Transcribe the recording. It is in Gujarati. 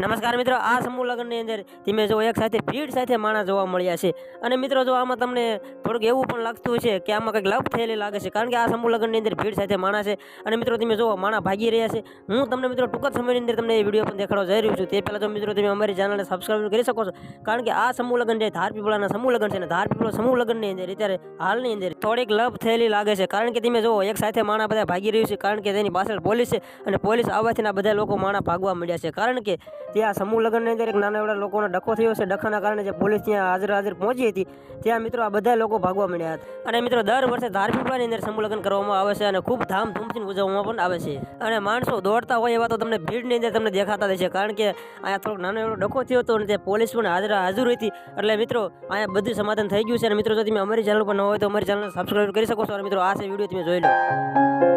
નમસ્કાર મિત્રો, આ સમૂહ લગ્નની અંદર તમે જો એક સાથે ભીડ સાથે માણસ જોવા મળ્યા છે. અને મિત્રો, જો આમાં તમને થોડુંક એવું પણ લાગતું છે કે આમાં કંઈક લપ થયેલી લાગે છે, કારણ કે આ સમૂહ લગ્નની અંદર ભીડ સાથે માણસ છે. અને મિત્રો, તમે જો માણા ભાગી રહ્યા છે, હું તમને મિત્રો ટૂંક જ સમયની અંદર તમને એ વીડિયો પણ દેખાડવા જઈ રહ્યું છું. તે પહેલાં જો મિત્રો, તમે અમારી ચેનલને સબસ્ક્રાઈબ કરી શકો છો, કારણ કે આ સમૂહ લગ્ન જે ધાર પીપળાના સમૂહ લગ્ન છે ને, ધાર પીપળા સમૂહ લગ્નની અંદર અત્યારે હાલની અંદર થોડીક લપ થયેલી લાગે છે. કારણ કે તમે જો એક સાથે માણા બધા ભાગી રહ્યું છે, કારણ કે તેની પાછળ પોલીસ છે અને પોલીસ આવવાથી આ બધા લોકો માણા ભાગવા મળ્યા છે. કારણ કે ત્યાં સમૂહ લગ્નની અંદર એક નાના એવડા લોકોનો ડખો થયો છે. ડખાના કારણે જે પોલીસ ત્યાં હાજર હાજર પહોંચી હતી. ત્યાં મિત્રો આ બધા લોકો ભાગવા મળ્યા હતા. અને મિત્રો, દર વર્ષે ધારપીપળાની અંદર સમૂહ લગ્ન કરવામાં આવે છે અને ખૂબ ધામધૂમથી ઉજવવામાં પણ આવે છે. અને માણસો દોડતા હોય એવા તો તમને ભીડની અંદર તમને દેખાતા હશે. કારણ કે અહીંયા થોડોક નાનો એવડો ડખો થયો હતો અને ત્યાં પોલીસ પણ હાજર હાજર હતી. એટલે મિત્રો, અહીંયા બધું સમાધાન થઈ ગયું છે. અને મિત્રો, જો તમે અમારી ચેનલ પર ન હોય તો અમારી ચેનલ સબસ્ક્રાઈબ કરી શકો છો. અને મિત્રો, આ છે વીડિયો તમે જોઈ લો.